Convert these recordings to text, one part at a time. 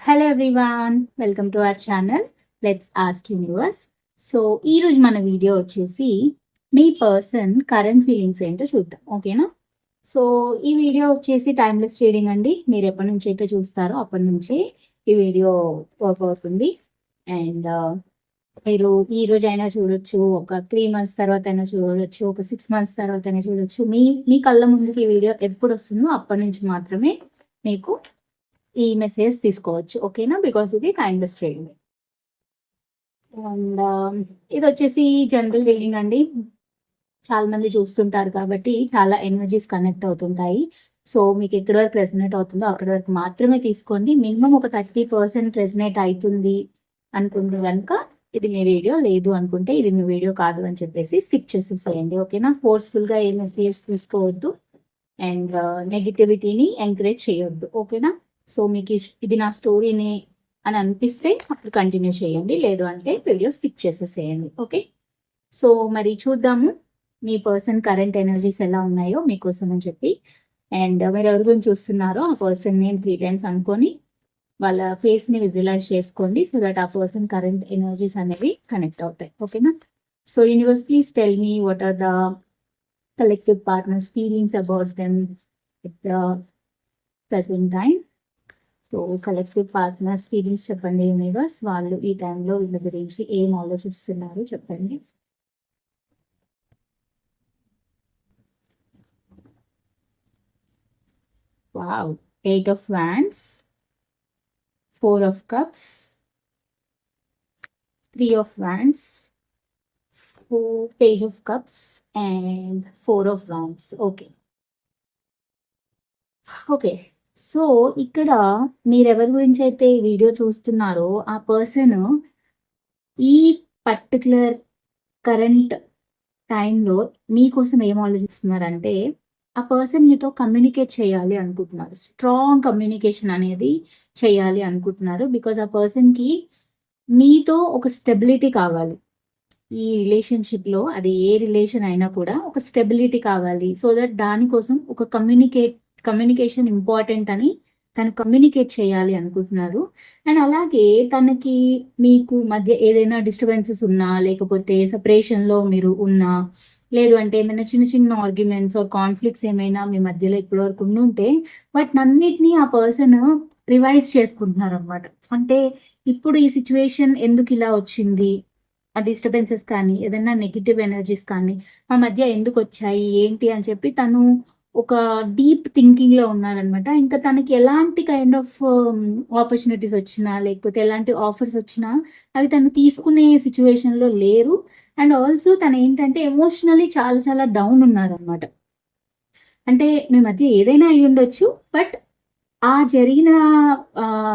Hello everyone welcome to our channel let's ask universe so ఈ రోజు మన video వచ్చేసి మీ పర్సన్ కరెంట్ ఫీలింగ్స్ ఏంటో చూద్దాం ఓకేనా సో ఈ వీడియో వచ్చేసి టైమ్లెస్ రీడింగ్ అండి. మీరు ఎప్పటి నుంచి అయితే చూస్తారో అప్పటి నుంచి ఈ వీడియో వర్క్ అవుతుంది. అండ్ uh, మీరు ఈ రోజు అయినా చూడొచ్చు ఒక త్రీ మంత్స్ తర్వాత అయినా చూడొచ్చు ఒక సిక్స్ మంత్స్ తర్వాత అయినా చూడొచ్చు. మీ మీ కళ్ళ ముందుకి ఈ వీడియో ఎప్పుడు వస్తుందో అప్పటి నుంచి మాత్రమే మీకు ఈ మెసేజ్ తీసుకోవచ్చు ఓకేనా? బికాస్ ఇది టైమ్లెస్ రీడింగ్ అండ్ ఇది వచ్చేసి జనరల్ రీడింగ్ అండి. చాలా మంది చూస్తుంటారు కాబట్టి చాలా ఎనర్జీస్ కనెక్ట్ అవుతుంటాయి. సో మీకు ఎక్కడి వరకు రెజనేట్ అవుతుందో అక్కడి వరకు మాత్రమే తీసుకోండి. మినిమం ఒక థర్టీ పర్సెంట్ రెజనేట్ అవుతుంది అనుకుంటే కనుక ఇది మీ వీడియో లేదు అనుకుంటే ఇది మీ వీడియో కాదు అని చెప్పేసి స్కిప్ చేసేసేయండి ఓకేనా? ఫోర్స్ఫుల్గా ఏ మెసేజ్ తీసుకోవద్దు. అండ్ నెగిటివిటీని ఎంకరేజ్ చేయొద్దు ఓకేనా? సో మీకు ఇది నా స్టోరీని అని అనిపిస్తే అప్పుడు కంటిన్యూ చేయండి. లేదు అంటే వీడియో స్కిప్ చేసేసేయండి. ఓకే? సో మరి చూద్దాము మీ పర్సన్ కరెంట్ ఎనర్జీస్ ఎలా ఉన్నాయో మీకోసం అని చెప్పి. అండ్ మీరు ఎవరి గురించి చూస్తున్నారో ఆ పర్సన్ నేమ్ త్రీ టైమ్స్ అనుకొని వాళ్ళ ఫేస్ని విజువలైజ్ చేసుకోండి సో దట్ ఆ పర్సన్ కరెంట్ ఎనర్జీస్ అనేవి కనెక్ట్ అవుతాయి. ఓకేనా? So universe please tell me what are the collective partners feelings about them at the present time so collective partners feelings చెప్పండి universe వాళ్ళు ఈ టైంలో వీళ్ళ గురించి ఏం ఆలోచిస్తున్నారు చెప్పండి. Wow eight of wands four of cups three of wands page of cups and four of wands okay okay so ఇక్కడ మీరు ఎవరి గురించి అయితే ఈ వీడియో చూస్తున్నారో ఆ పర్సన్ ఈ పర్టికులర్ కరెంట్ టైంలో మీకోసం ఏం ఆలోచిస్తున్నారంటే ఆ పర్సన్ మీతో కమ్యూనికేట్ చేయాలి అనుకుంటున్నారు. స్ట్రాంగ్ కమ్యూనికేషన్ అనేది చేయాలి అనుకుంటున్నారు. బికాజ్ ఆ పర్సన్కి మీతో ఒక స్టెబిలిటీ కావాలి. ఈ రిలేషన్షిప్లో అది ఏ రిలేషన్ అయినా కూడా ఒక స్టెబిలిటీ కావాలి. సో దట్ దానికోసం ఒక కమ్యూనికేట్ కమ్యూనికేషన్ ఇంపార్టెంట్ అని తను కమ్యూనికేట్ చేయాలి అనుకుంటున్నారు. అండ్ అలాగే తనకి మీకు మధ్య ఏదైనా డిస్టర్బెన్సెస్ ఉన్నా లేకపోతే సపరేషన్లో మీరు ఉన్నా లేదు అంటే ఏమైనా చిన్న చిన్న ఆర్గ్యుమెంట్స్ కాన్ఫ్లిక్ట్స్ ఏమైనా మీ మధ్యలో ఇప్పటి వరకు ఉంటే వాటిని అన్నిటినీ ఆ పర్సన్ రివైజ్ చేసుకుంటున్నారు అనమాట అంటే ఇప్పుడు ఈ సిచ్యువేషన్ ఎందుకు ఇలా వచ్చింది? ఆ డిస్టర్బెన్సెస్ కానీ ఏదైనా నెగిటివ్ ఎనర్జీస్ కానీ మా మధ్య ఎందుకు వచ్చాయి? ఏంటి అని చెప్పి తను ఒక డీప్ థింకింగ్లో ఉన్నారనమాట ఇంకా తనకి ఎలాంటి కైండ్ ఆఫ్ ఆపర్చునిటీస్ వచ్చినా లేకపోతే ఎలాంటి ఆఫర్స్ వచ్చినా అవి తను తీసుకునే సిచ్యువేషన్లో లేరు. అండ్ ఆల్సో తను ఏంటంటే ఎమోషనలీ చాలా చాలా డౌన్ ఉన్నారనమాట అంటే మీ మధ్య ఏదైనా అయి ఉండొచ్చు బట్ ఆ జరిగిన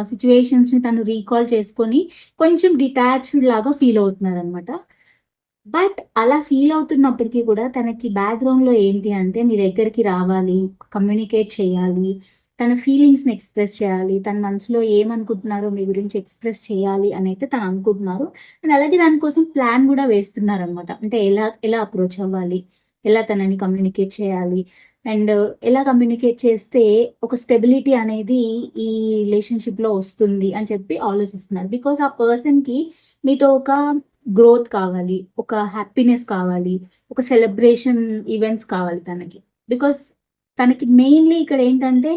సిచ్యువేషన్స్ని తను రీకాల్ చేసుకొని కొంచెం డిటాచ్డ్ లాగా ఫీల్ అవుతున్నారనమాట బట్ అలా ఫీల్ అవుతున్నప్పటికీ కూడా తనకి బ్యాక్గ్రౌండ్లో ఏంటి అంటే మీ దగ్గరికి రావాలి కమ్యూనికేట్ చేయాలి తన ఫీలింగ్స్ని ఎక్స్ప్రెస్ చేయాలి తన మనసులో ఏమనుకుంటున్నారో మీ గురించి ఎక్స్ప్రెస్ చేయాలి అని అయితే తను అనుకుంటున్నారు. అండ్ అలాగే దానికోసం ప్లాన్ కూడా వేస్తున్నారు అనమాట అంటే ఎలా ఎలా అప్రోచ్ అవ్వాలి ఎలా తనని కమ్యూనికేట్ చేయాలి అండ్ ఎలా కమ్యూనికేట్ చేస్తే ఒక స్టెబిలిటీ అనేది ఈ రిలేషన్షిప్లో వస్తుంది అని చెప్పి ఆలోచిస్తున్నారు. బికాస్ ఆ పర్సన్కి మీతో ఒక గ్రోత్ కావాలి ఒక హ్యాపీనెస్ కావాలి ఒక సెలబ్రేషన్ ఈవెంట్స్ కావాలి తనకి. బికాస్ తనకి మెయిన్లీ ఇక్కడ ఏంటంటే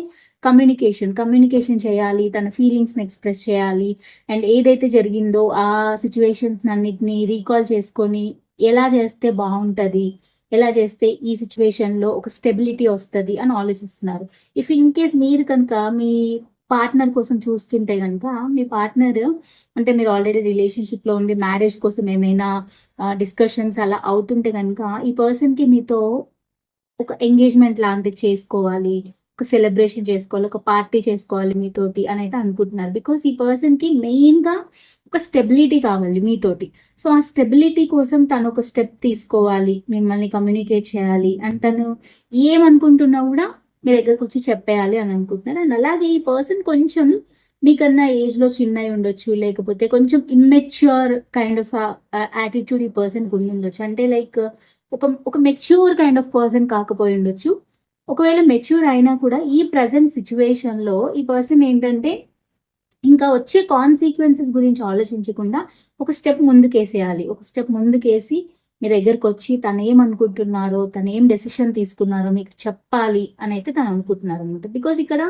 కమ్యూనికేషన్ కమ్యూనికేషన్ చేయాలి తన ఫీలింగ్స్ని ఎక్స్ప్రెస్ చేయాలి. అండ్ ఏదైతే జరిగిందో ఆ సిచ్యువేషన్స్ అన్నిటిని రీకాల్ చేసుకొని ఎలా చేస్తే బాగుంటుంది ఎలా చేస్తే ఈ సిచ్యువేషన్లో ఒక స్టెబిలిటీ వస్తుంది అని ఆలోచిస్తున్నారు. ఇఫ్ ఇన్ కేస్ మీరు కనుక మీ పార్ట్నర్ కోసం చూస్తుంటే కనుక మీ పార్ట్నర్ అంటే మీరు ఆల్రెడీ రిలేషన్షిప్లో ఉండి మ్యారేజ్ కోసం ఏమైనా డిస్కషన్స్ అలా అవుతుంటే కనుక ఈ పర్సన్కి మీతో ఒక ఎంగేజ్మెంట్ లాంటిది చేసుకోవాలి ఒక సెలబ్రేషన్ చేసుకోవాలి ఒక పార్టీ చేసుకోవాలి మీతోటి అని అయితే అనుకుంటున్నారు. బికాస్ ఈ పర్సన్కి మెయిన్గా ఒక స్టెబిలిటీ కావాలి మీతోటి. సో ఆ స్టెబిలిటీ కోసం తను ఒక స్టెప్ తీసుకోవాలి మిమ్మల్ని కమ్యూనికేట్ చేయాలి. అండ్ తను ఏమనుకుంటున్నా కూడా మీ దగ్గరకు వచ్చి చెప్పేయాలి అని అనుకుంటున్నారు. అండ్ అలాగే ఈ పర్సన్ కొంచెం మీకన్నా ఏజ్లో చిన్నవి ఉండొచ్చు లేకపోతే కొంచెం ఇమ్మెచ్యూర్ కైండ్ ఆఫ్ యాటిట్యూడ్ ఈ పర్సన్ ఉండి ఉండొచ్చు. అంటే లైక్ ఒక ఒక మెచ్యూర్ కైండ్ ఆఫ్ పర్సన్ కాకపోయి ఉండొచ్చు. ఒకవేళ మెచ్యూర్ అయినా కూడా ఈ ప్రజెంట్ సిచ్యువేషన్లో ఈ పర్సన్ ఏంటంటే ఇంకా వచ్చే కాన్సిక్వెన్సెస్ గురించి ఆలోచించకుండా ఒక స్టెప్ ముందుకేసేయాలి. ఒక స్టెప్ ముందుకేసి మీ దగ్గరకు వచ్చి తను ఏమనుకుంటున్నారో తను ఏం డెసిషన్ తీసుకున్నారో మీకు చెప్పాలి అని అయితే తను అనుకుంటున్నారు అనమాట బికాజ్ ఇక్కడ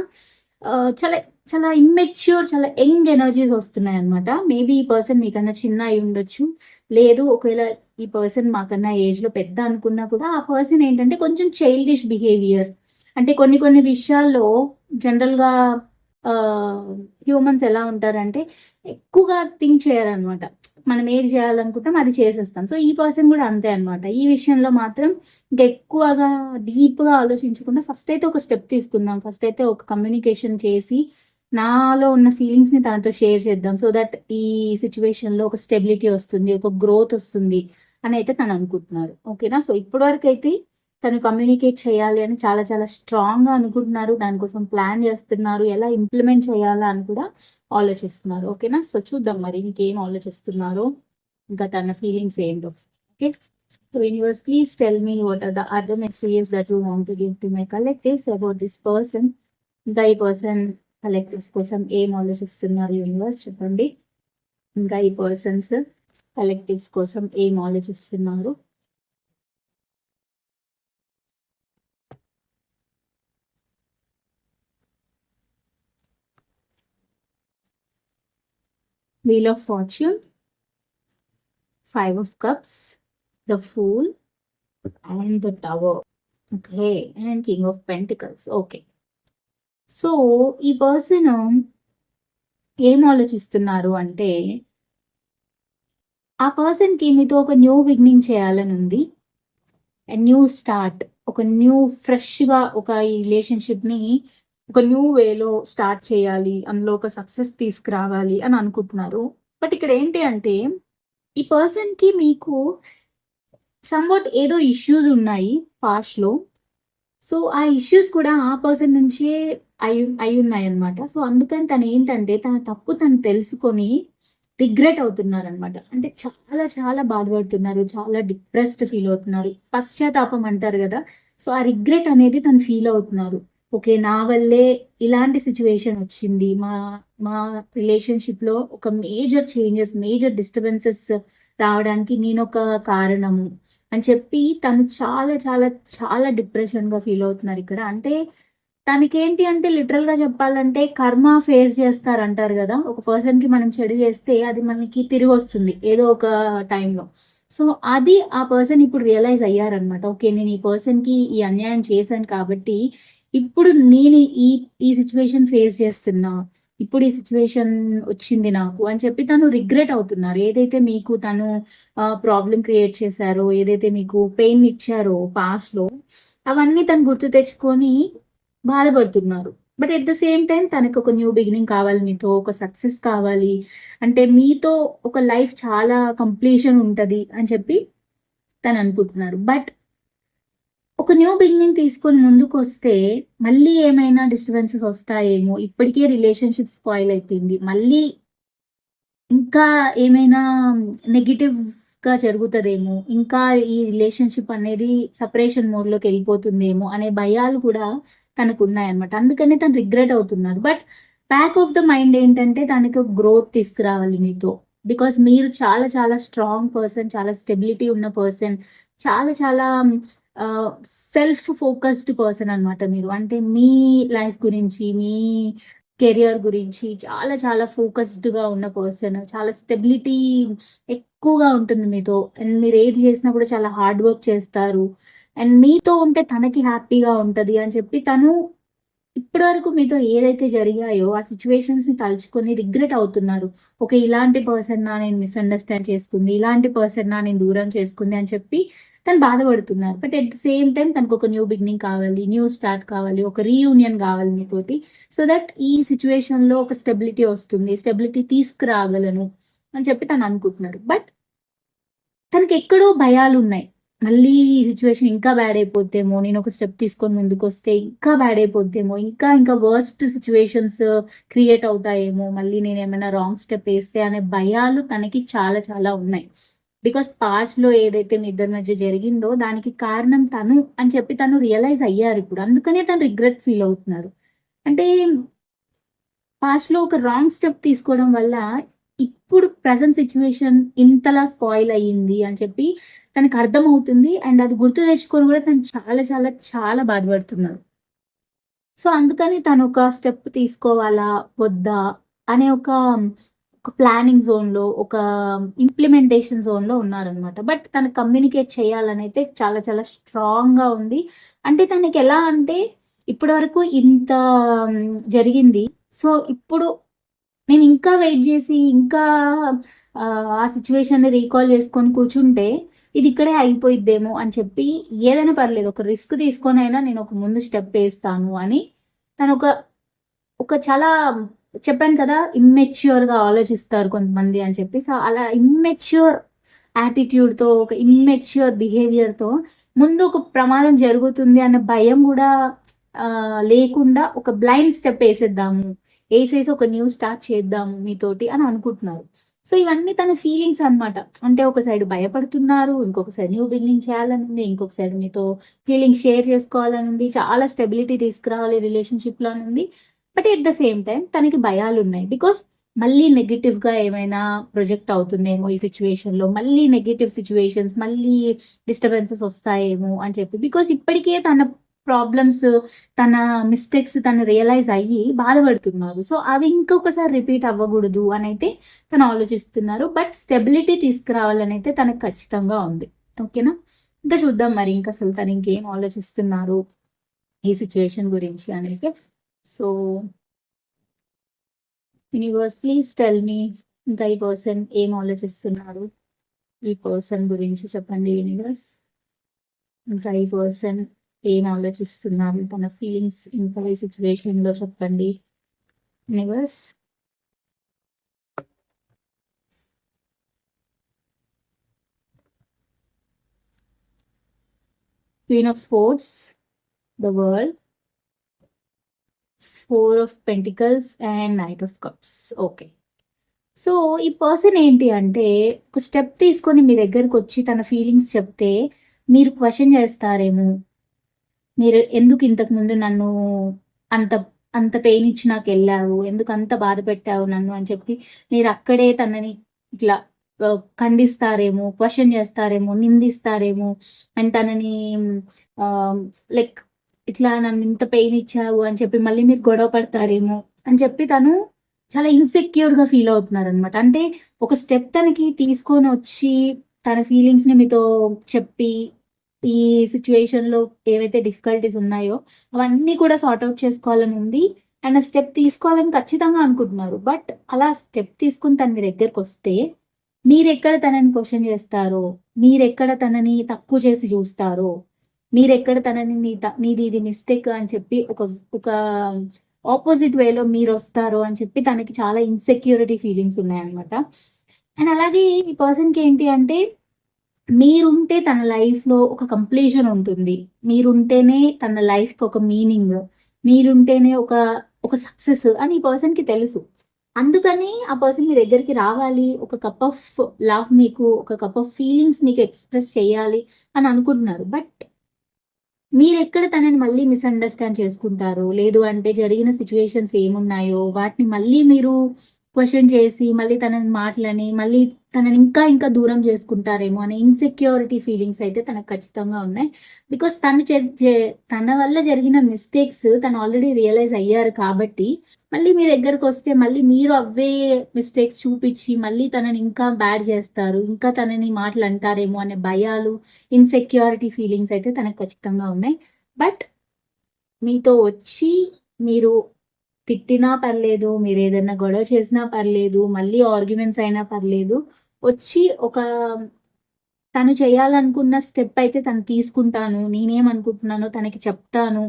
చాలా చాలా ఇమ్మెచ్యూర్ చాలా యంగ్ ఎనర్జీస్ వస్తున్నాయి అనమాట మేబీ ఈ పర్సన్ మీకన్నా చిన్న అయి ఉండొచ్చు. లేదు ఒకవేళ ఈ పర్సన్ మాకన్నా ఏజ్లో పెద్ద అనుకున్నా కూడా ఆ పర్సన్ ఏంటంటే కొంచెం చైల్డిష్ బిహేవియర్ అంటే కొన్ని కొన్ని విషయాల్లో జనరల్గా హ్యూమన్స్ ఎలా ఉంటారంటే ఎక్కువగా థింక్ చేయరనమాట మనం ఏది చేయాలనుకుంటాం అది చేసేస్తాం. సో ఈ పర్సన్ కూడా అంతే అనమాట ఈ విషయంలో మాత్రం ఇంకా ఎక్కువగా డీప్గా ఆలోచించకుండా ఫస్ట్ అయితే ఒక స్టెప్ తీసుకుందాం. ఫస్ట్ అయితే ఒక కమ్యూనికేషన్ చేసి నాలో ఉన్న ఫీలింగ్స్ని తనతో షేర్ చేద్దాం. సో దట్ ఈ సిచ్యువేషన్లో ఒక స్టెబిలిటీ వస్తుంది ఒక గ్రోత్ వస్తుంది అని అయితే తను అనుకుంటున్నారు. ఓకేనా సో ఇప్పటి వరకు అయితే తను కమ్యూనికేట్ చేయాలి అని చాలా చాలా స్ట్రాంగ్గా అనుకుంటున్నారు. దానికోసం ప్లాన్ చేస్తున్నారు. ఎలా ఇంప్లిమెంట్ చేయాలా అని కూడా ఆలోచిస్తున్నారు. ఓకేనా సో చూద్దాం మరి ఇంకేం ఆలోచిస్తున్నారో ఇంకా తన ఫీలింగ్స్ ఏంటో. Okay so universe please tell me what are the other messages that you want to give to my collectives about this person ఇంకా ఈ పర్సన్ కలెక్టివ్స్ కోసం ఏం ఆలోచిస్తున్నారు యూనివర్స్ చెప్పండి. ఇంకా ఈ పర్సన్స్ కలెక్టివ్స్ కోసం ఏం ఆలోచిస్తున్నారు? Wheel of Fortune, Five of Cups, the Fool, and the Tower. Okay, and King of Pentacles. Okay. So ఈ పర్సన్ ఏం ఆలోచిస్తున్నారు అంటే ఆ పర్సన్కి మీతో ఒక న్యూ బిగినింగ్ చేయాలని ఉంది న్యూ స్టార్ట్ ఒక న్యూ ఫ్రెష్గా ఒక ఈ రిలేషన్షిప్ని ఒక న్యూ వేలో స్టార్ట్ చేయాలి అందులో ఒక సక్సెస్ తీసుకురావాలి అని అనుకుంటున్నారు. బట్ ఇక్కడ ఏంటి అంటే ఈ పర్సన్కి మీకు సమ్వాట్ ఏదో ఇష్యూస్ ఉన్నాయి పాస్ట్లో సో ఆ ఇష్యూస్ కూడా ఆ పర్సన్ నుంచే అయి అయి ఉన్నాయి అనమాట సో అందుకని తను ఏంటంటే తన తప్పు తను తెలుసుకొని రిగ్రెట్ అవుతున్నారు అనమాట అంటే చాలా చాలా బాధపడుతున్నారు చాలా డిప్రెస్డ్ ఫీల్ అవుతున్నారు. పశ్చాత్తాపం అంటారు కదా. సో ఆ రిగ్రెట్ అనేది తను ఫీల్ అవుతున్నారు. ఓకే నా వల్లే ఇలాంటి సిచ్యువేషన్ వచ్చింది. మా మా రిలేషన్షిప్లో ఒక మేజర్ చేంజెస్ మేజర్ డిస్టర్బెన్సెస్ రావడానికి నేను ఒక కారణము అని చెప్పి తను చాలా చాలా చాలా డిప్రెషన్గా ఫీల్ అవుతున్నారు ఇక్కడ. అంటే తనకేంటి అంటే లిటరల్గా చెప్పాలంటే కర్మ ఫేస్ చేస్తారు అంటారు కదా. ఒక పర్సన్కి మనం చెడు చేస్తే అది మనకి తిరిగి వస్తుంది ఏదో ఒక టైంలో సో అది ఆ పర్సన్ ఇప్పుడు రియలైజ్ అయ్యారనమాట ఓకే నేను ఈ పర్సన్కి ఈ అన్యాయం చేశాను కాబట్టి ఇప్పుడు నేను ఈ ఈ సిచ్యువేషన్ ఫేస్ చేస్తున్నా ఇప్పుడు ఈ సిచ్యువేషన్ వచ్చింది నాకు అని చెప్పి తను రిగ్రెట్ అవుతున్నారు. ఏదైతే మీకు తను ప్రాబ్లం క్రియేట్ చేశారో ఏదైతే మీకు పెయిన్ ఇచ్చారో పాస్ట్లో అవన్నీ తను గుర్తు తెచ్చుకొని బాధపడుతున్నారు. But at the same time తనకు ఒక న్యూ బిగినింగ్ కావాలి మీతో ఒక సక్సెస్ కావాలి. అంటే మీతో ఒక లైఫ్ చాలా కంప్లీషన్ ఉంటుంది అని చెప్పి తను అనుకుంటున్నారు. బట్ ఒక న్యూ బిగినింగ్ తీసుకొని ముందుకు వస్తే మళ్ళీ ఏమైనా డిస్టర్బెన్సెస్ వస్తాయేమో. ఇప్పటికే రిలేషన్షిప్ స్పాయిల్ అయిపోయింది. మళ్ళీ ఇంకా ఏమైనా నెగిటివ్గా జరుగుతుందేమో. ఇంకా ఈ రిలేషన్షిప్ అనేది సపరేషన్ మోడ్లోకి వెళ్ళిపోతుందేమో అనే భయాలు కూడా తనకు ఉన్నాయన్నమాట అందుకనే తను రిగ్రెట్ అవుతున్నారు. But back of the mind ఏంటంటే తనకు గ్రోత్ తీసుకురావాలి మీతో. బికాస్ మీరు చాలా చాలా స్ట్రాంగ్ పర్సన్ చాలా స్టెబిలిటీ ఉన్న పర్సన్ చాలా చాలా సెల్ఫ్ ఫోకస్డ్ పర్సన్ అన్నమాట మీరు. అంటే మీ లైఫ్ గురించి మీ కెరియర్ గురించి చాలా చాలా ఫోకస్డ్గా ఉన్న పర్సన్ చాలా స్టెబిలిటీ ఎక్కువగా ఉంటుంది మీతో. అండ్ మీరు ఏది చేసినా కూడా చాలా హార్డ్ వర్క్ చేస్తారు. అండ్ మీతో ఉంటే తనకి హ్యాపీగా ఉంటుంది అని చెప్పి తను ఇప్పటి వరకు మీతో ఏదైతే జరిగాయో ఆ సిచ్యువేషన్స్ని తలుచుకొని రిగ్రెట్ అవుతున్నారు. ఓకే ఇలాంటి పర్సన్ నా నేను మిస్అండర్స్టాండ్ చేసుకుంది ఇలాంటి పర్సన్ నా నేను దూరం చేసుకుంది అని చెప్పి తను బాధపడుతున్నారు. But at the same time తనకు ఒక న్యూ బిగినింగ్ కావాలి న్యూ స్టార్ట్ కావాలి ఒక రీయూనియన్ కావాలి మీతోటి. సో దట్ ఈ సిచ్యువేషన్లో ఒక స్టెబిలిటీ వస్తుంది. స్టెబిలిటీ తీసుకురాగలను అని చెప్పి తను అనుకుంటున్నారు. బట్ తనకి ఎక్కడో భయాలు ఉన్నాయి. మళ్ళీ ఈ సిచ్యువేషన్ ఇంకా బ్యాడ్ అయిపోతేమో నేను ఒక స్టెప్ తీసుకొని ముందుకు వస్తే ఇంకా బ్యాడ్ అయిపోతేమో ఇంకా ఇంకా వర్స్ట్ సిచ్యువేషన్స్ క్రియేట్ అవుతాయేమో మళ్ళీ నేను ఏమైనా రాంగ్ స్టెప్ వేస్తే అనే భయాలు తనకి చాలా చాలా ఉన్నాయి. బికాస్ పాస్ట్లో ఏదైతే మీ ఇద్దరి మధ్య జరిగిందో దానికి కారణం తను అని చెప్పి తను రియలైజ్ అయ్యారు ఇప్పుడు. అందుకనే తను రిగ్రెట్ ఫీల్ అవుతున్నారు. అంటే పాస్ట్లో ఒక రాంగ్ స్టెప్ తీసుకోవడం వల్ల ఇప్పుడు ప్రజెంట్ సిచ్యువేషన్ ఇంతలా స్పాయిల్ అయ్యింది అని చెప్పి తనకు అర్థమవుతుంది అండ్ అది గుర్తు తెచ్చుకొని కూడా తను చాలా చాలా చాలా బాధపడుతున్నారు. సో అందుకని తను ఒక స్టెప్ తీసుకోవాలా వద్దా అనే ఒక ఒక ప్లానింగ్ జోన్లో ఒక ఇంప్లిమెంటేషన్ జోన్లో ఉన్నారనమాట బట్ తను కమ్యూనికేట్ చేయాలని అయితే చాలా చాలా స్ట్రాంగ్గా ఉంది. అంటే తనకి ఎలా అంటే ఇప్పటి వరకు ఇంత జరిగింది. సో ఇప్పుడు నేను ఇంకా వెయిట్ చేసి ఇంకా ఆ, ఆ సిచ్యువేషన్ని రీకాల్ చేసుకొని కూర్చుంటే ఇది ఇక్కడే అయిపోయిద్దేమో అని చెప్పి ఏదైనా పర్లేదు ఒక రిస్క్ తీసుకొని అయినా నేను ఒక ముందు స్టెప్ వేస్తాను అని తను ఒక ఒక చాలా చెప్పాను కదా ఇమ్మెచ్యూర్గా ఆలోచిస్తారు కొంతమంది అని చెప్పి. సో అలా ఇమ్మెచ్యూర్ యాటిట్యూడ్తో ఒక ఇమ్మెచ్యూర్ బిహేవియర్తో ముందు ఒక ప్రమాదం జరుగుతుంది అన్న భయం కూడా లేకుండా ఒక బ్లైండ్ స్టెప్ వేసేద్దాము. వేసేసి ఒక న్యూ స్టార్ట్ చేద్దాము మీతోటి అని అనుకుంటున్నారు. సో ఇవన్నీ తన ఫీలింగ్స్ అన్నమాట. అంటే ఒక సైడ్ భయపడుతున్నారు ఇంకొక సైడ్ న్యూ బిగినింగ్ చేయాలని ఉంది ఇంకొక సైడ్ మీతో ఫీలింగ్ షేర్ చేసుకోవాలని ఉంది చాలా స్టెబిలిటీ తీసుకురావాలి రిలేషన్షిప్లో అని ఉంది but at the same time తనకి భయాలు ఉన్నాయి బికాస్ మళ్ళీ నెగిటివ్గా ఏమైనా ప్రొజెక్ట్ అవుతుందేమో ఈ సిచ్యువేషన్లో మళ్ళీ నెగిటివ్ సిచ్యువేషన్స్ మళ్ళీ డిస్టర్బెన్సెస్ వస్తాయేమో అని చెప్పి. బికాస్ ఇప్పటికే తన ప్రాబ్లమ్స్ తన మిస్టేక్స్ తను రియలైజ్ అయ్యి బాధపడుతున్నారు. సో అవి ఇంకొకసారి రిపీట్ అవ్వకూడదు అని అయితే తను ఆలోచిస్తున్నారు. బట్ స్టెబిలిటీ తీసుకురావాలని అయితే తనకు ఖచ్చితంగా ఉంది. ఓకేనా ఇంకా చూద్దాం మరి ఇంకా అసలు తను ఇంకేం ఆలోచిస్తున్నారు ఈ సిచ్యువేషన్ గురించి అనేది so universe please tell me ఇంకా ఈ పర్సన్ ఏం ఆలోచిస్తున్నారు? ఈ పర్సన్ గురించి చెప్పండి యూనివర్స్ ఇంకా ఈ పర్సన్ ఏం ఆలోచిస్తున్నారు? తన ఫీలింగ్స్ ఇంకా ఈ సిచ్యువేషన్లో చెప్పండి universe queen of swords the world four of pentacles and knight of cups okay so ఈ పర్సన్ ఏంటి అంటే ఒక స్టెప్ తీసుకొని మీ దగ్గరకు వచ్చి తన ఫీలింగ్స్ చెప్తే మీరు క్వశ్చన్ చేస్తారేమో. మీరు ఎందుకు ఇంతకు ముందు నన్ను అంత అంత పెయిన్ ఇచ్చి నాకు వెళ్ళావు? ఎందుకు అంత బాధ పెట్టావు నన్ను అని చెప్పి మీరు అక్కడే తనని ఇట్లా ఖండిస్తారేమో క్వశ్చన్ చేస్తారేమో నిందిస్తారేమో. అండ్ తనని లైక్ ఇట్లా నన్ను ఇంత పెయిన్ ఇచ్చావు అని చెప్పి మళ్ళీ మీరు గొడవ పడతారేమో అని చెప్పి తను చాలా ఇన్సెక్యూర్గా ఫీల్ అవుతున్నారు అనమాట అంటే ఒక స్టెప్ తనకి తీసుకొని వచ్చి తన ఫీలింగ్స్ని మీతో చెప్పి ఈ సిచ్యువేషన్లో ఏవైతే డిఫికల్టీస్ ఉన్నాయో అవన్నీ కూడా సార్ట్ అవుట్ చేసుకోవాలని ఉంది. అండ్ స్టెప్ తీసుకోవాలని ఖచ్చితంగా అనుకుంటున్నారు. బట్ అలా స్టెప్ తీసుకుని తన మీ దగ్గరకు వస్తే మీరెక్కడ తనని క్వశ్చన్ చేస్తారో మీరెక్కడ తనని తక్కువ చేసి చూస్తారో మీరెక్కడ తనని నీ త- నీది ఇది మిస్టేక్ అని చెప్పి ఒక ఒక ఆపోజిట్ వేలో మీరు వస్తారో అని చెప్పి తనకి చాలా ఇన్సెక్యూరిటీ ఫీలింగ్స్ ఉన్నాయన్నమాట. అండ్ అలాగే ఈ పర్సన్కి ఏంటి అంటే మీరుంటే తన లైఫ్లో ఒక కంప్లీషన్ ఉంటుంది. మీరుంటేనే తన లైఫ్కి ఒక మీనింగ్ మీరుంటేనే ఒక ఒక సక్సెస్ అని ఈ పర్సన్కి తెలుసు. అందుకని ఆ పర్సన్ మీ దగ్గరికి రావాలి ఒక కప్ ఆఫ్ లవ్ మీకు ఒక కప్ ఆఫ్ ఫీలింగ్స్ మీకు ఎక్స్ప్రెస్ చేయాలి అని అనుకుంటున్నారు. బట్ మీరెక్కడ తనని మళ్ళీ మిస్అండర్స్టాండ్ చేసుకుంటారు? లేదు అంటే జరిగిన సిచ్యువేషన్స్ ఏమున్నాయో? వాటిని మళ్ళీ మీరు క్వశ్చన్ చేసి మళ్ళీ తన మాటలని మళ్ళీ తనని ఇంకా ఇంకా దూరం చేసుకుంటారేమో అనే ఇన్సెక్యూరిటీ ఫీలింగ్స్ అయితే తనకు ఖచ్చితంగా ఉన్నాయి. బికాస్ తను తన వల్ల జరిగిన మిస్టేక్స్ తను ఆల్రెడీ రియలైజ్ అయ్యారు కాబట్టి మళ్ళీ మీ దగ్గరకు వస్తే మళ్ళీ మీరు అవే మిస్టేక్స్ చూపించి మళ్ళీ తనని ఇంకా బ్యాడ్ చేస్తారు ఇంకా తనని మాటలు అంటారేమో అనే భయాలు ఇన్సెక్యూరిటీ ఫీలింగ్స్ అయితే తనకు ఖచ్చితంగా ఉన్నాయి. బట్ మీతో వచ్చి మీరు తిట్టినా పర్లేదు మీరు ఏదైనా గొడవ చేసినా పర్లేదు మళ్ళీ ఆర్గ్యుమెంట్స్ అయినా పర్లేదు వచ్చి ఒక తను చేయాలనుకున్న స్టెప్ అయితే తను తీసుకుంటాను నేనేమనుకుంటున్నానో తనకి చెప్తాను.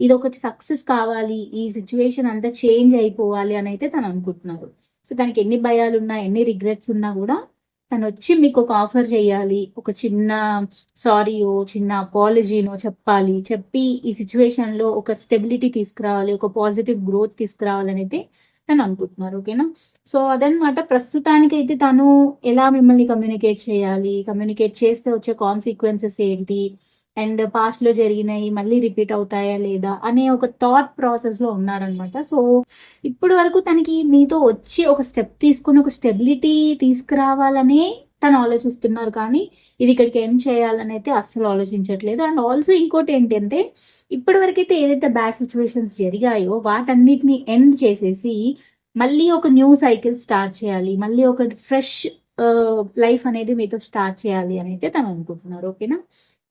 ఇది ఒకటి సక్సెస్ కావాలి ఈ సిచ్యువేషన్ అంతా చేంజ్ అయిపోవాలి అని అయితే తను అనుకుంటున్నారు. సో తనకి ఎన్ని భయాలు ఉన్నా ఎన్ని రిగ్రెట్స్ ఉన్నా కూడా తను వచ్చి మీకు ఒక ఆఫర్ చేయాలి ఒక చిన్న సారీయో చిన్న అపాలజీనో చెప్పాలి చెప్పి ఈ సిచ్యువేషన్లో ఒక స్టెబిలిటీ తీసుకురావాలి ఒక పాజిటివ్ గ్రోత్ తీసుకురావాలని అయితే తను అనుకుంటున్నారు ఓకేనా సో అదనమాట ప్రస్తుతానికి అయితే తను ఎలా మిమ్మల్ని కమ్యూనికేట్ చేయాలి? కమ్యూనికేట్ చేస్తే వచ్చే కాన్సిక్వెన్సెస్ ఏంటి? అండ్ పాస్ట్లో జరిగినాయి మళ్ళీ రిపీట్ అవుతాయా లేదా అనే ఒక థాట్ ప్రాసెస్లో ఉన్నారనమాట సో ఇప్పటి వరకు తనకి మీతో వచ్చి ఒక స్టెప్ తీసుకుని ఒక స్టెబిలిటీ తీసుకురావాలనే తను ఆలోచిస్తున్నారు. కానీ ఇది ఇక్కడికి ఏం చేయాలని అయితే అస్సలు ఆలోచించట్లేదు. అండ్ ఆల్సో ఇంకోటి ఏంటంటే ఇప్పటి వరకైతే ఏదైతే బ్యాడ్ సిచ్యువేషన్స్ జరిగాయో వాటన్నిటిని ఎండ్ చేసేసి మళ్ళీ ఒక న్యూ సైకిల్ స్టార్ట్ చేయాలి. మళ్ళీ ఒక ఫ్రెష్ లైఫ్ uh, అనేది మీతో స్టార్ట్ చేయాలి అని అయితే తను అనుకుంటున్నారు. ఓకేనా?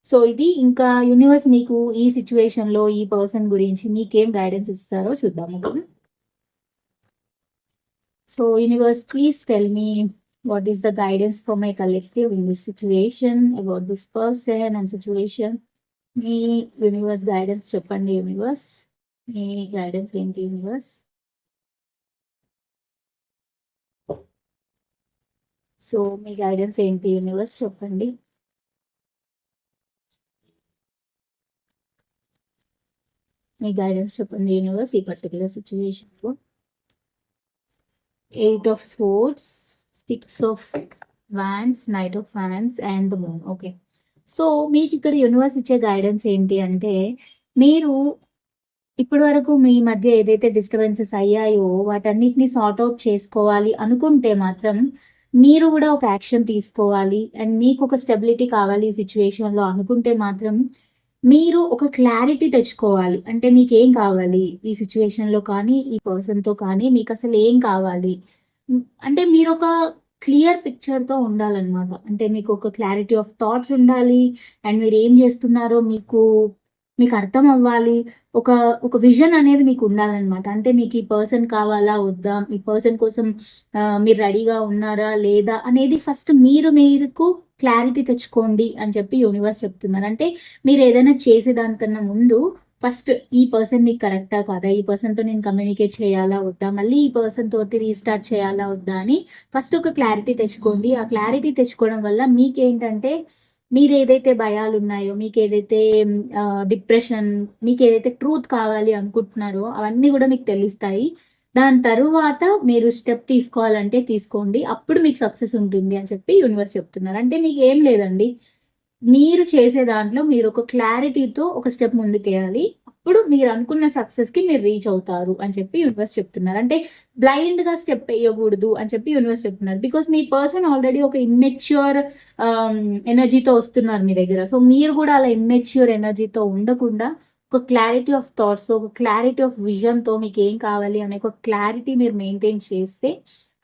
సో ఇది ఇంకా యూనివర్స్ మీకు ఈ సిచ్యువేషన్లో ఈ పర్సన్ గురించి మీకేం గైడెన్స్ ఇస్తారో చూద్దాము so universe please tell me what is the guidance for my collective in this situation about this person and situation. మీ యూనివర్స్ గైడెన్స్ చెప్పండి యూనివర్స్ మీ గైడెన్స్ ఏంటి యూనివర్స్ సో మీ గైడెన్స్ ఏంటి యూనివర్స్ చెప్పండి. మీ గైడెన్స్ చెప్పండి. యూనివర్స్ ఈ పర్టికులర్ సిచ్యువేషన్లో eight of swords six of wands knight of fans and the moon okay so మీకు ఇక్కడ యూనివర్స్ ఇచ్చే గైడెన్స్ ఏంటి అంటే మీరు ఇప్పటి వరకు మీ మధ్య ఏదైతే డిస్టర్బెన్సెస్ అయ్యాయో వాటన్నిటిని సార్ట్అవుట్ చేసుకోవాలి అనుకుంటే మాత్రం మీరు కూడా ఒక యాక్షన్ తీసుకోవాలి. అండ్ మీకు ఒక స్టెబిలిటీ కావాలి ఈ సిచ్యువేషన్లో అనుకుంటే మాత్రం మీరు ఒక క్లారిటీ తెచ్చుకోవాలి. అంటే మీకు ఏం కావాలి? ఈ సిచ్యువేషన్లో కానీ ఈ పర్సన్తో కానీ మీకు అసలు ఏం కావాలి? అంటే మీరు ఒక క్లియర్ పిక్చర్తో ఉండాలన్నమాట. అంటే మీకు ఒక క్లారిటీ ఆఫ్ థాట్స్ ఉండాలి. అండ్ మీరు ఏం చేస్తున్నారో మీకు మీకు అర్థం అవ్వాలి ఒక ఒక విజన్ అనేది మీకు ఉండాలన్నమాట అంటే మీకు ఈ పర్సన్ కావాలా వద్దా? ఈ పర్సన్ కోసం మీరు రెడీగా ఉన్నారా లేదా? అనేది ఫస్ట్ మీరు మీకు క్లారిటీ తెచ్చుకోండి అని చెప్పి యూనివర్స్ చెప్తున్నారు. అంటే మీరు ఏదైనా చేసేదానికన్నా ముందు ఫస్ట్ ఈ పర్సన్ మీకు కరెక్టా కాదా? ఈ పర్సన్తో నేను కమ్యూనికేట్ చేయాలా వద్దా? మళ్ళీ ఈ పర్సన్ తోటి రీస్టార్ట్ చేయాలా వద్దా అని ఫస్ట్ ఒక క్లారిటీ తెచ్చుకోండి. ఆ క్లారిటీ తెచ్చుకోవడం వల్ల మీకేంటంటే మీరు ఏదైతే భయాలు ఉన్నాయో మీకు ఏదైతే డిప్రెషన్ మీకు ఏదైతే ట్రూత్ కావాలి అనుకుంటున్నారో అవన్నీ కూడా మీకు తెలుస్తాయి. దాని తరువాత మీరు స్టెప్ తీసుకోవాలంటే తీసుకోండి. అప్పుడు మీకు సక్సెస్ ఉంటుంది అని చెప్పి యూనివర్స్ చెప్తున్నారు. అంటే మీకు ఏం లేదండి. మీరు చేసే దాంట్లో మీరు ఒక క్లారిటీతో ఒక స్టెప్ ముందుకేయాలి. అప్పుడు మీరు అనుకున్న సక్సెస్కి మీరు రీచ్ అవుతారు అని చెప్పి యూనివర్స్ చెప్తున్నారు. అంటే బ్లైండ్గా స్టెప్ వేయకూడదు అని చెప్పి యూనివర్స్ చెప్తున్నారు. బికాస్ మీ పర్సన్ ఆల్రెడీ ఒక ఇమ్మెచ్యూర్ ఎనర్జీతో um, వస్తున్నారు మీ దగ్గర. సో మీరు కూడా అలా ఇమ్మెచ్యూర్ ఎనర్జీతో ఉండకుండా ఒక క్లారిటీ ఆఫ్ థాట్స్ ఒక క్లారిటీ ఆఫ్ విజన్తో మీకు ఏం కావాలి అనే ఒక క్లారిటీ మీరు మెయింటైన్ చేస్తే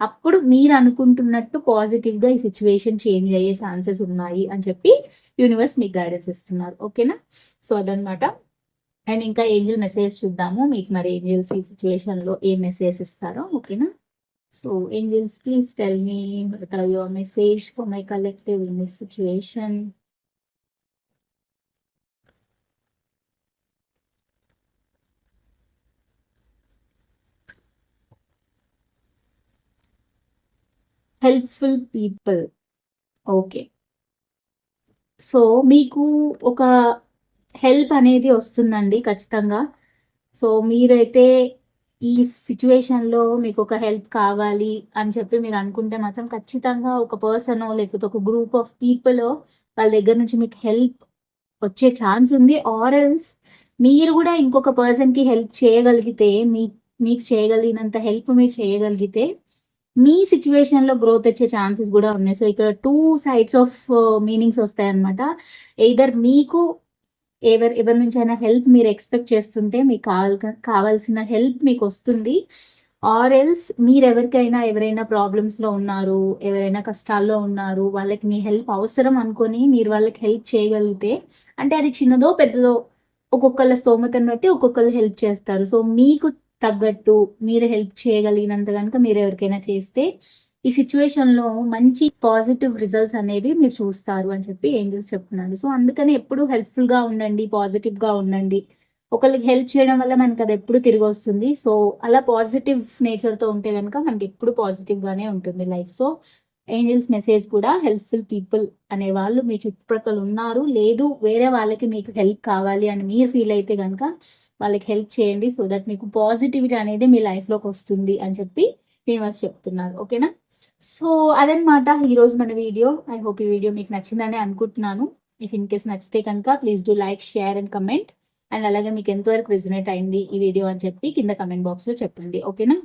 అప్పుడు మీరు అనుకుంటున్నట్టు పాజిటివ్గా ఈ సిచ్యువేషన్ చేంజ్ అయ్యే ఛాన్సెస్ ఉన్నాయి అని చెప్పి యూనివర్స్ మీకు గైడెన్స్ ఇస్తున్నారు. ఓకేనా సో అదనమాట అండ్ ఇంకా ఏంజిల్ మెసేజ్ చూద్దాము. మీకు మరి ఏంజిల్స్ ఈ సిచ్యువేషన్లో ఏ మెసేజ్ ఇస్తారో. ఓకేనా so angels please tell me your message for my collective in this situation helpful people okay so మీకు ఒక హెల్ప్ అనేది వస్తుందండి ఖచ్చితంగా. సో మీరైతే ఈ సిచ్యువేషన్లో మీకు ఒక హెల్ప్ కావాలి అని చెప్పి మీరు అనుకుంటే మాత్రం ఖచ్చితంగా ఒక పర్సన్ లేకపోతే ఒక గ్రూప్ ఆఫ్ పీపుల్ వాళ్ళ దగ్గర నుంచి మీకు హెల్ప్ వచ్చే ఛాన్స్ ఉంది. ఆర్ ఎల్స్ మీరు కూడా ఇంకొక పర్సన్కి హెల్ప్ చేయగలిగితే మీ మీకు చేయగలిగినంత హెల్ప్ మీరు చేయగలిగితే మీ సిచ్యువేషన్లో గ్రోత్ వచ్చే ఛాన్సెస్ కూడా ఉన్నాయి. సో ఇక్కడ టూ సైడ్స్ ఆఫ్ మీనింగ్స్ వస్తాయి అనమాట ఎయిదర్ మీకు ఎవరి ఎవరి నుంచి అయినా హెల్ప్ మీరు ఎక్స్పెక్ట్ చేస్తుంటే మీకు కావాల్ కావాల్సిన హెల్ప్ మీకు వస్తుంది. ఆర్ ఎల్స్ మీరు ఎవరికైనా ఎవరైనా ప్రాబ్లమ్స్లో ఉన్నారు ఎవరైనా కష్టాల్లో ఉన్నారు వాళ్ళకి మీ హెల్ప్ అవసరం అనుకొని మీరు వాళ్ళకి హెల్ప్ చేయగలిగితే అంటే అది చిన్నదో పెద్దదో ఒక్కొక్కళ్ళ స్తోమతను బట్టి ఒక్కొక్కరు హెల్ప్ చేస్తారు. సో మీకు తగ్గట్టు మీరు హెల్ప్ చేయగలిగినంత కనుక మీరు ఎవరికైనా చేస్తే ఈ సిచ్యువేషన్లో మంచి పాజిటివ్ రిజల్ట్స్ అనేవి మీరు చూస్తారు అని చెప్పి ఏంజల్స్ చెప్తున్నాడు సో అందుకని ఎప్పుడు హెల్ప్ఫుల్గా ఉండండి పాజిటివ్గా ఉండండి. ఒకరికి హెల్ప్ చేయడం వల్ల మనకి అది ఎప్పుడు తిరిగి వస్తుంది. సో అలా పాజిటివ్ నేచర్తో ఉంటే కనుక మనకి ఎప్పుడు పాజిటివ్గానే ఉంటుంది లైఫ్ సో ఏంజల్స్ మెసేజ్ కూడా హెల్ప్ఫుల్ పీపుల్ అనే వాళ్ళు మీ చుట్టుపక్కల ఉన్నారు. లేదు వేరే వాళ్ళకి మీకు హెల్ప్ కావాలి అని మీరు ఫీల్ అయితే కనుక వాళ్ళకి హెల్ప్ చేయండి సో దట్ మీకు పాజిటివిటీ అనేది మీ లైఫ్లోకి వస్తుంది అని చెప్పి యూనివర్స్ చెప్తున్నారు. ఓకేనా సో అదనమాట ఈరోజు మన వీడియో ఐ హోప్ ఈ వీడియో మీకు నచ్చిందని అనుకుంటున్నాను. ఇఫ్ ఇన్ కేస్ నచ్చితే కనుక please do like share and comment and అలాగే మీకు ఎంతవరకు రిజనేట్ అయింది ఈ వీడియో అని చెప్పి కింద కమెంట్ బాక్స్లో చెప్పండి. ఓకేనా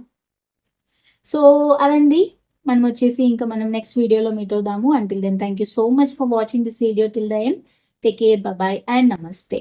సో అదండి. మనం వచ్చేసి ఇంకా మనం నెక్స్ట్ వీడియోలో మీట్ అవుదాము. Until then thank you so much for watching this video till the end take care bye and namaste